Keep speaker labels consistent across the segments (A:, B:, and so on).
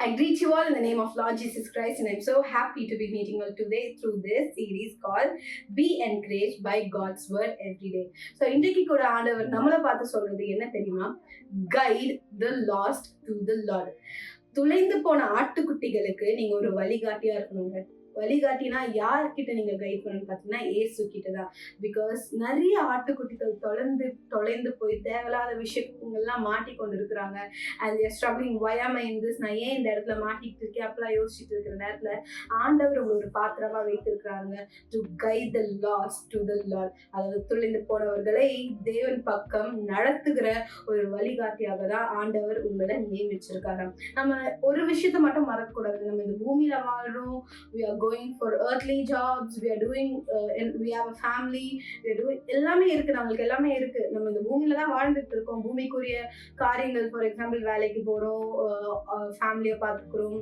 A: I greet you all in the name of Lord Jesus Christ, and I'm so happy to be meeting you all today through this series called Be Encouraged by God's Word Every Day. So, இன்றைக்கு கூட ஆண்டவர் நம்மளை பார்த்து சொல்றது என்ன தெரியுமா guide the lost to the Lord துளைந்து போன ஆட்டுக்குட்டிகளுக்கு நீங்க ஒரு வழிகாட்டியா இருக்கணுங்க வழிகாட்டினா யார்கிட்ட நீங்க கைட் பண்ணணும் பார்த்தீங்கன்னா ஏசு கிட்ட தான் பிகாஸ் நிறைய ஆட்டுக்குட்டிகள் தொலைந்து தொலைந்து போய் தேவையில்லாத விஷயங்கள்லாம் மாட்டி கொண்டு இருக்கிறாங்க அண்ட் ஸ்ட்ரகிளிங் வயாம இந்தஸ் நான் ஏன் இந்த இடத்துல மாட்டிக்கிட்டு இருக்கேன்? அப்பெல்லாம் யோசிச்சுட்டு இருக்கிற நேரத்துல ஆண்டவர் உங்களை ஒரு பாத்திரமா வைத்திருக்கிறாங்க to guide the lost to the Lord அதாவது துளைந்து போனவர்களை தேவன் பக்கம் நடத்துகிற ஒரு வழிகாட்டியாக தான் ஆண்டவர் உங்களை நியமிச்சிருக்காரு நம்ம ஒரு விஷயத்த மட்டும் மறக்கக்கூடாது. நம்ம இந்த பூமியில வாழ்றோம். Going for earthly jobs we are doing we have a family we are doing எல்லாமே இருக்குது நம்மளுக்கு எல்லாமே இருக்குது நம்ம இந்த பூமியில தான் வாழ்ந்துட்டு இருக்கோம். பூமிக்குரிய காரியங்கள் ஃபார் எக்ஸாம்பிள் வேலைக்கு போகிறோம் ஃபேமிலியை uh, uh, பார்த்துக்கிறோம்.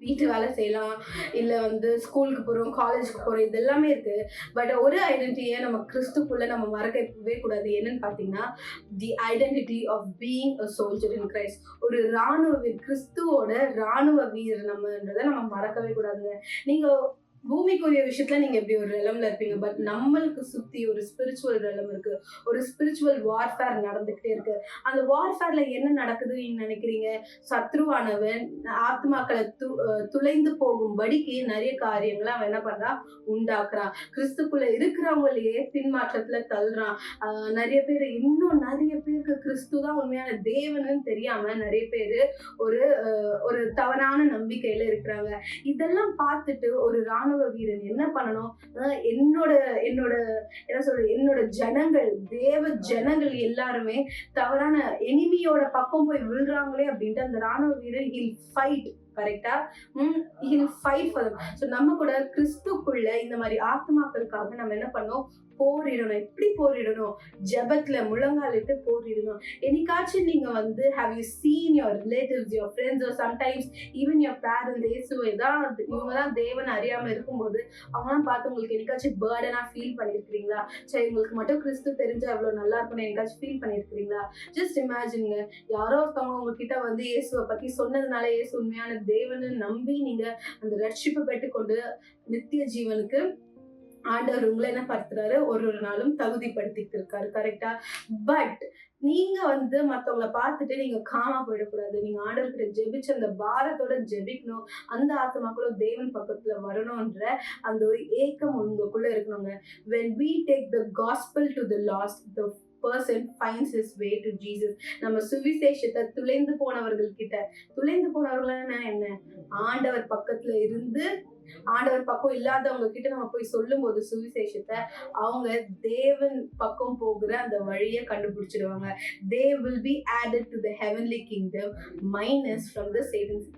A: வீட்டு வேலை செய்யலாம் இல்லை வந்து ஸ்கூலுக்கு போகிறோம் காலேஜுக்கு போகிறோம் இது எல்லாமே இருக்குது பட் ஒரு ஐடென்டிட்டியை நம்ம கிறிஸ்துக்குள்ளே நம்ம மறக்கவே கூடாது. என்னன்னு பார்த்தீங்கன்னா the identity of being a soldier in Christ ஒரு ராணுவ வீர் கிறிஸ்துவோட ராணுவ வீரர் நம்மன்றதை நம்ம மறக்கவே கூடாதுங்க. நீங்கள் பூமிக்குரிய விஷயத்துல நீங்க எப்படி ஒரு ரெலம்ல இருப்பீங்க. பட் நம்மளுக்கு சுத்தி ஒரு ஸ்பிரிச்சுவல் ரெலம் இருக்கு. ஒரு ஸ்பிரிச்சுவல் வார்ஃபேர் நடந்துகிட்டே இருக்கு. அந்த வார்ஃபேர்ல என்ன நடக்குதுன்னு நீங்க நினைக்கிறீங்க? சத்ருவானவன் ஆத்மாக்களை து துளைந்து போகும்படிக்கு நிறைய காரியங்களை அவன் என்ன பண்றான் உண்டாக்குறான். கிறிஸ்துக்குள்ள இருக்கிறவங்களையே பின்மாற்றத்துல தள்ளுறான். நிறைய பேர் இன்னும் நிறைய பேருக்கு கிறிஸ்து தான் உண்மையான தேவன்னு தெரியாம நிறைய பேர் ஒரு ஒரு தவறான நம்பிக்கையில இருக்கிறாங்க. இதெல்லாம் பார்த்துட்டு ஒரு ராணுவ வீரன் என்ன பண்ணணும்? என்னோட என்னோட என்ன சொல்றது என்னோட ஜனங்கள் தேவ ஜனங்கள் எல்லாருமே தவறான எனிமியோட பக்கம் போய் விழுறாங்களே அப்படின்ட்டு அந்த ராணுவ வீரர் ஹில் ஃபைட் கரெக்டா ஹில் ஃபைட் ஃபார் ஸோ நம்ம கூட கிறிஸ்துக்குள்ள இந்த மாதிரி ஆத்மாக்களுக்காக நம்ம என்ன பண்ணோம்? போரிடணும். எப்படி போரிடணும்? ஜெபத்துல முழங்காலிட்டு போரிடணும். என்னைக்காச்சும் நீங்க வந்து have you seen your relatives your friends or sometimes even your parent இயேசுவை தான் இவங்க தான் தேவன் அறியாம இருக்கும்போது அவங்களாம் பார்த்து உங்களுக்கு என்னைக்காச்சும் பேர்டனா ஃபீல் பண்ணியிருக்கிறீங்களா சரி உங்களுக்கு மட்டும் கிறிஸ்து தெரிஞ்சா எவ்வளவு நல்லா இருக்கும்னு என்னைக்காச்சும் ஃபீல் பண்ணியிருக்கிறீங்களா ஜஸ்ட் இமேஜினுங்க யாரோ ஒருத்தவங்க உங்ககிட்ட வந்து இயேசுவை பத்தி சொன்னதுனால இயேசு உண்மையான தேவன்னு நம்பி நீங்க அந்த ரட்சிப்பை பெற்றுக்கொண்டு நித்திய ஜீவனுக்கு ஆண்டவர் உங்களை என்ன படுத்துறாரு? ஒரு ஒரு நாளும் தகுதிப்படுத்திட்டு இருக்காரு. கரெக்டா பட் நீங்க வந்து மற்றவங்களை பார்த்துட்டு நீங்க காணா போயிடக்கூடாது. நீங்க ஆண்டவர்கிட்ட ஜெபிச்சு அந்த பாரத்தோட ஜெபிக்கணும். அந்த ஆத்மாக்களும் தேவன் பக்கத்துல வரணும்ன்ற அந்த ஒரு ஏக்கம் உங்களுக்குள்ள இருக்கணுங்க. When we take the gospel to the lost the person finds his way to Jesus நம்ம சுவிசேஷத்தை துளைந்து போனவர்கள் கிட்ட துளைந்து போனவர்கள்னா என்ன? ஆண்டவர் பக்கத்துல இருந்து ஆண்டவர் பக்கம் இல்லாதவங்க கிட்ட நம்ம போய் சொல்லும் போது சுவிசேஷத்தை அவங்க தேவன் பக்கம் போகிற அந்த வழியை கண்டுபிடிச்சிடுவாங்க. They will be added to the heavenly kingdom minus from the savings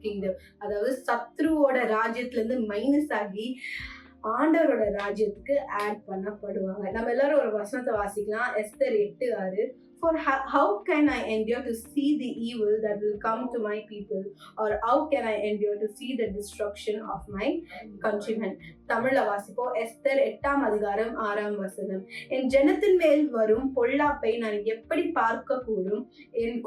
A: kingdom அதாவது சத்ருவோட ராஜ்யத்துல இருந்து மைனஸ் ஆகி ஆண்டவரோட ராஜ்யத்துக்கு ஆட் பண்ணப்படுவாங்க. நம்ம எல்லாரும் ஒரு வசனத்தை வாசிக்கலாம். எஸ்தர் எட்டு ஆறு. For how, how can I endure to see the evil that will come to my people? Or how can I endure to see the destruction of my countrymen? தமிழ்ல வாசிப்போம். எஸ்தர் எட்டாம் அதிகாரம் ஆறாம் வசனம். என் ஜனத்தின் மேல் வரும் பொல்லாப்பை நான் எப்படி பார்க்க கூடும் என்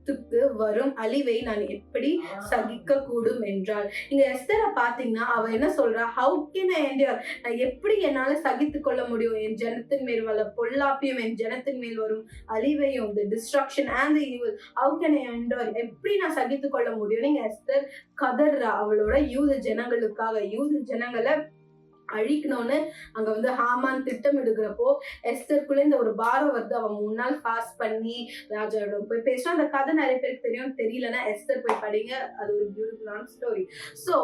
A: குலத்துக்கு வரும் அழிவை நான் எப்படி சகிக்க கூடும் என்றால் இங்க எஸ்தரை பாத்தீங்கன்னா அவ என்ன சொல்றா? ஹவு கேன் ஐ என்டியர் நான் எப்படி என்னால சகித்து கொள்ள முடியும்? என் ஜனத்தின் மேல் வர பொல்லாப்பியும் என் ஜனத்தின் மேல் வரும் அழிவையும் destruction and the evil. How can I endure? எப்படி நான் சகித்து கொள்ள முடியும்? நீங்க எஸ்தர் கதர்றா அவளோட யூத ஜனங்களுக்காக. யூத ஜனங்களை அழிக்கணும்னு அங்க வந்து ஹாமான் திட்டம் எடுக்கிறப்போ எஸ்தருக்குள்ள இந்த ஒரு பாரம் வருது. அவன் மூணு நாள் பாஸ் பண்ணி ராஜாவோட போய் பேசினா அந்த கதை நிறைய பேருக்கு தெரியும். தெரியலன்னா எஸ்தர் போய் படிங்க. அது ஒரு பியூட்டிஃபுல்லான ஸ்டோரி ஸோ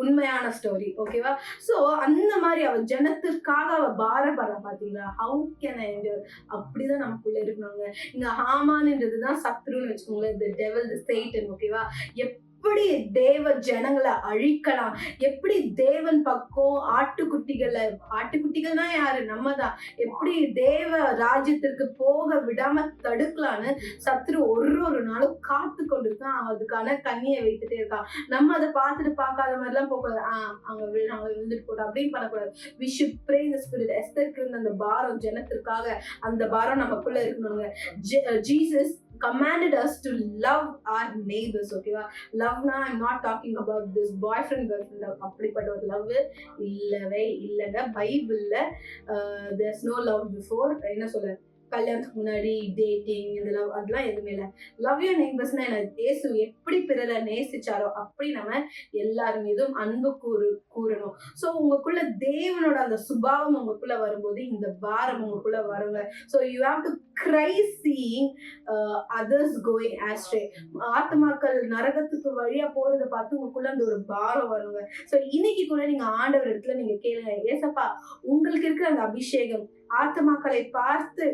A: உண்மையான ஸ்டோரி ஓகேவா ஸோ அந்த மாதிரி அவள் ஜனத்திற்காக அவள் பாரப்படுறா பார்த்தீங்களா ஹவு கேன் ஐ என்டர் அப்படிதான் நமக்குள்ள இருக்கணுங்க. இங்க ஹாமான்ன்றது தான் சத்ருன்னு வச்சுக்கோங்களேன். த டெவல் த சேட்டன் ஓகேவா எப் எப்படி தேவ ஜனங்களை அழிக்கலாம்? எப்படி தேவன் பக்கம் ஆட்டுக்குட்டிகளை ஆட்டுக்குட்டிகள்னா யாரு? நம்ம தான் எப்படி தேவ ராஜ்யத்திற்கு போக விடாம தடுக்கலான்னு சத்ரு ஒரு ஒரு நாளும் காத்து கொண்டிருக்கான். அதுக்கான கண்ணியை வைத்துட்டே இருக்கான். நம்ம அதை பார்த்துட்டு பார்க்காத மாதிரிலாம் போகக்கூடாது. ஆஹ் அவங்க விழு அவங்க விழுந்துட்டு போட்டோம் அப்படின்னு பண்ணக்கூடாது. வி ஷுட் ப்ரே இந்த ஸ்பிரிட் எஸ்தருக்கு இருந்த அந்த பாரம் ஜனத்திற்காக அந்த பாரம் நமக்குள்ள இருக்கணுங்க. Jesus commanded us to love our neighbours ஓகேவா லவ்னா I'm not talking about this boyfriend girlfriend அப்படிப்பட்ட ஒரு லவ் இல்லவே இல்லைங்க. பைபிளில் தேர்ஸ் நோ லவ் பிஃபோர் என்ன சொல்ல? கல்யாணத்துக்கு முன்னாடி டேட்டிங் இந்த லவ் அதெல்லாம் எதுவுமே இல்லை. லவ் யூ நெய்பர்ஸ்னா எனக்கு இயேசு எப்படி பிறரை நேசிச்சாரோ அப்படி நம்ம எல்லார் மீதும் அன்பு கூறு கூறணும். ஸோ உங்களுக்குள்ள தேவனோட அந்த சுபாவம் உங்களுக்குள்ள வரும்போது இந்த பாரம் உங்களுக்குள்ள வருங்க. So you have to cry seeing others going astray ஆத்மாக்கள் நரகத்துக்கு வழியா போறதை பார்த்து உங்களுக்குள்ள அந்த ஒரு பாரம் வருங்க. ஸோ இன்னைக்கு கூட நீங்க ஆண்டவர் இடத்துல நீங்க கேளுங்க ஏசப்பா உங்களுக்கு இருக்கிற அந்த அபிஷேகம் ஆத்மாக்களை பார்த்து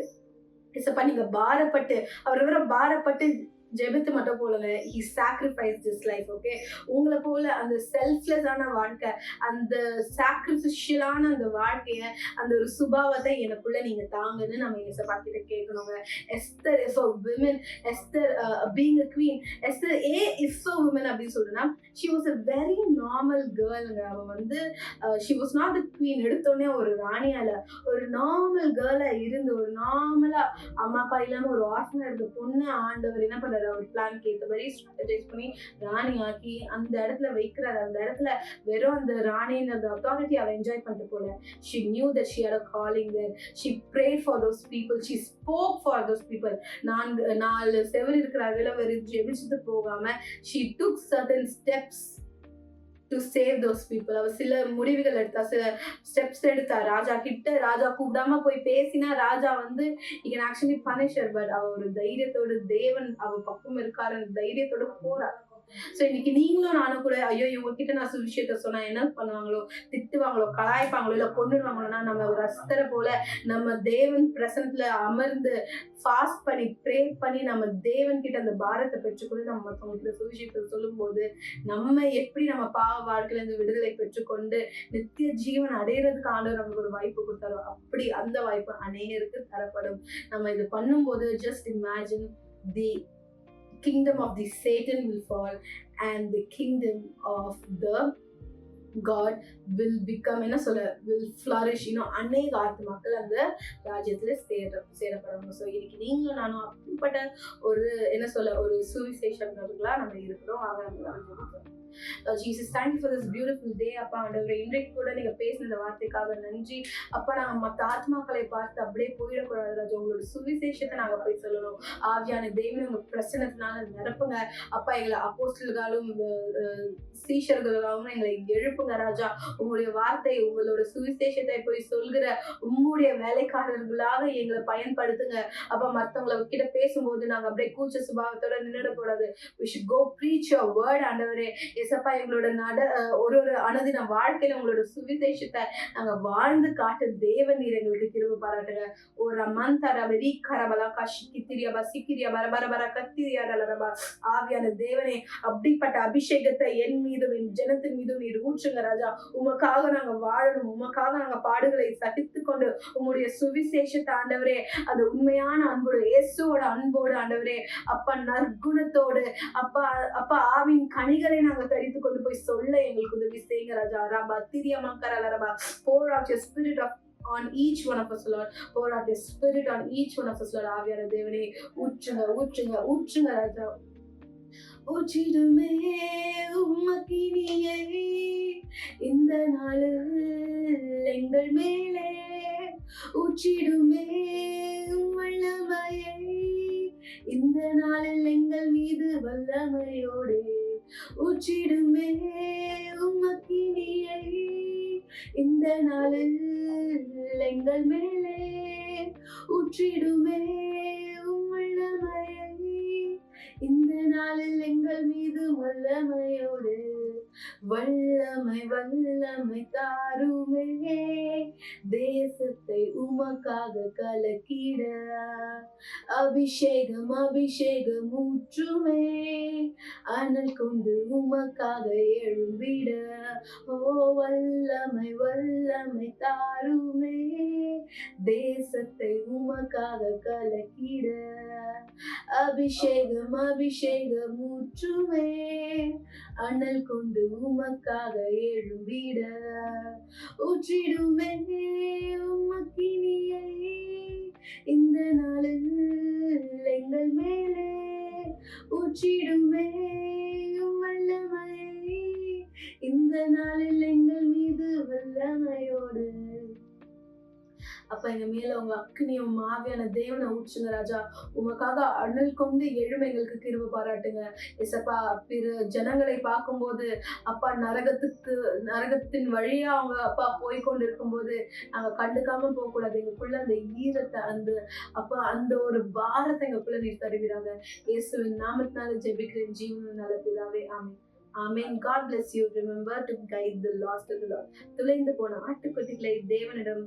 A: ஏசப்பா நீங்க பாரப்பட்டு அவர் விவரம் பாரப்பட்டு ஜெபித்து மட்டும் போலங்க he sacrifice this life okay உங்களை போல அந்த செல்ஃப்லெஸ்ஸான வாழ்க்கை அந்த சாக்ரிஃபிஷியலான அந்த வாழ்க்கைய அந்த ஒரு சுபாவத்தை எனக்குள்ள நீங்க தாங்கன்னு நம்ம ஏசப்பா பார்த்துட்டு கேட்கணுங்க. Esther is women Esther being a queen Esther a is oh women அப்படின்னு சொல்றேன்னா she was a very normal கேர்ளுங்க அவ வந்து she was not the queen எடுத்தோடனே ஒரு ராணியால ஒரு நார்மல் கேர்ளா இருந்து ஒரு நார்மலா அம்மா அப்பா இல்லாம ஒரு ஆர்ஃபனா இருந்த பொண்ணு ஆண்டவர் என்ன பண்றாரு ஒரு பிளான் கேத்த மாதிரி ஸ்ட்ராட்டஜைஸ் பண்ணி ராணி ஆக்கி அந்த இடத்துல வைக்கிறாரு. அந்த இடத்துல வெறும் அந்த ராணின்னு அந்த அத்தாரிட்டி அவ என்ஜாய் பண்ணிட்டு போல. She knew that she are calling there she pray for those people she spoke for those people நான்கு நாலு செவர் இருக்கிறார்கள் வெறும் ஜெபிச்சுட்டு போகாம she took certain steps to save those people அவர் சில முடிவுகள் எடுத்தா சில ஸ்டெப்ஸ் எடுத்தா ராஜா கிட்ட ராஜா கூப்பிடாம போய் பேசினா ராஜா வந்து இங்க ஆக்சுவலி பனிஷர் பட் அவர் ஒரு தைரியத்தோட தேவன் அவர் பக்கம் இருக்காரு. தைரியத்தோட போறார். ஸோ இன்னைக்கு நீங்களும் நானும் கூட ஐயோ இவங்க கிட்ட நான் விஷயத்த சொன்னா என்ன பண்ணுவாங்களோ திட்டுவாங்களோ கலாய்ப்பாங்களோ இல்லை கொண்டுடுவாங்களோனா நம்ம ஒரு அஸ்தரை போல நம்ம தேவன் பிரசன்ட்ல அமர்ந்து ஃபாஸ்ட் பண்ணி ப்ரே பண்ணி நம்ம தேவன் கிட்ட அந்த பாரத்தை பெற்றுக்கொண்டு நம்ம மற்றவங்களுக்கு சுவிசேஷத்தை சொல்லும்போது நம்ம எப்படி நம்ம பாவ வாழ்க்கையில இருந்து விடுதலை பெற்றுக்கொண்டு நித்திய ஜீவன் அடையிறதுக்கு ஆண்டவர் நமக்கு ஒரு வாய்ப்பு கொடுத்தாரோ அப்படி அந்த வாய்ப்பு அநேகருக்கு தரப்படும். நம்ம இது பண்ணும்போது just imagine the kingdom of the Satan will fall and the kingdom of the God will become என்ன சொல்ல வில் flourish இன்னும் அநேக ஆத்மாக்கள் அந்த ராஜ்யத்தில் சேர சேரப்படணும். ஸோ இன்னைக்கு நீங்களும் நானும் அப்படிப்பட்ட ஒரு என்ன சொல்ல ஒரு சுவிசேஷங்களா நம்ம இருக்கிறோம். அவங்க Jesus thank for this beautiful day அப்பா ஆண்டவர் இன்றைக்கு கூட நீங்க பேசின இந்த வார்த்தைக்காக நன்றி. அப்பா நாங்க மற்ற ஆத்மாக்களை பார்த்து அப்படியே போயிடக்கூடாது ராஜா. உங்களோட சுவிசேஷத்தை நாங்க போய் சொல்லணும். ஆவியான தெய்வம் உங்க பிரச்சனத்தினால நிரப்புங்க. அப்பா எங்களை அப்போஸ்டல்காலும் சீஷர்களாகவும் எங்களை எழுப்புங்க ராஜா. உங்களுடைய வார்த்தை உங்களோட சுவிசேஷத்தை போய் சொல்கிற உங்களுடைய வேலைக்காரர்களாக எங்களை பயன்படுத்துங்க. அப்ப மத்தவங்களை கிட்ட பேசும்போது நாங்க அப்படியே கூச்ச சுபாவத்தோட நின்றுடக்கூடாது we should go preach your word ஆண்டவரே. எசப்பா எங்களோட நட ஒரு ஒரு அனுதின வாழ்க்கையில உங்களோட சுவிசேஷத்தை நாங்க வாழ்ந்து காட்டு தேவன் நீர் எங்களுக்கு திரும்ப பாராட்டுங்க. ஒரு மந்த் வெறி கரபலா கஷி கித்திரியா சிக்கிரியா பரபர பர கத்திரியா ரலரபா. ஆவியான தேவனே அப்படிப்பட்ட அபிஷேகத்தை என் மீதும் என் ஜனத்தின் மீதும் நீர் ஊற்று ஊற்றுங்க ராஜா. உமக்காக நாங்க வாழணும். உமக்காக நாங்க பாடுகளை சகித்து கொண்டு உங்களுடைய சுவிசேஷத்தை ஆண்டவரே அது உண்மையான அன்போடு இயேசுவோட அன்போடு ஆண்டவரே அப்பா நற்குணத்தோடு அப்பா அப்பா ஆவின் கனிகளை நாங்க தரித்து கொண்டு போய் சொல்ல எங்களுக்கு உதவி செய்யுங்க ராஜா. ரபா திரியமா மக்கர ரபா. Pour of spirit of on each one of us, Lord. Pour out your spirit on each one of us, Lord. ஆவியான தேவனே ஊற்றுங்க ஊற்றுங்க ஊற்றுங்க ராஜா. ஊற்றிடுமே உம்மக்கினியை இந்த நாளில் எங்கள் மேலே ஊற்றிடுமே வல்லமையை. இந்த நாளில் எங்கள் மீது வல்லமையோடு ஊற்றிடுமே உம்மக்கினியை இந்த நாளில் எங்கள் மேலே ஊற்றிடுமே உம் வல்லமையை. இந்த நாளில் எங்கள் வல்லமை வல்லமை தாருமே தேசத்தை உமக்காக கலக்கிட. அபிஷேகம் அபிஷேகம் ஊற்றுமே. அனல் கொண்டு உமக்காக எழும்பிட. ஓ வல்லமை வல்லமை தாருமே. தேசத்தை உமக்காக கலக்கிட. அபிஷேகம் அபிஷேகம் ஊற்றுமே. அனல் கொண்டு உமக்காக எழும்பிட. ஊற்றிடுமே உமக்கினியை. இந்த நாளில் எங்கள் மேலே ஊற்றிடுமே மேல உங்க அக்னியும் மாவியான தேவனை ஊற்றுங்க ராஜா. உமக்காக அனல் கொண்டு எழும் எங்களுக்கு கிருப பாராட்டுங்க. எசப்பா பிற ஜனங்களை பார்க்கும்போது அப்பா நரகத்துக்கு நரகத்தின் வழியா அவங்க அப்பா போய் கொண்டு இருக்கும்போது நாங்க கண்டுக்காம போக கூடாது எங்களுக்குள்ள அந்த ஈரத்தை அந்த அப்பா அந்த ஒரு பாரத்தை எங்களுக்குள்ள நீர் தருகிறாங்க. இயேசுவின் நாமத்தினால ஜெபிக்கிறேன். ஜீவன நல்ல பிதாவே ஆமே ஆமேன். God bless you remember to guide the lost the Lord துளைந்து போன ஆட்டுக்குட்டிகளை தேவனிடம்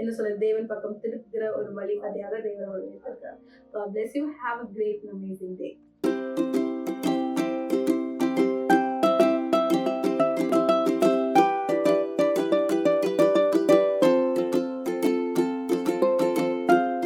A: என்ன சொல்ற தேவன் பக்கம் திருப்புகிற ஒரு வழிகாட்டியாக தேவன் வைத்திருக்கிறார் God bless you. Have a great and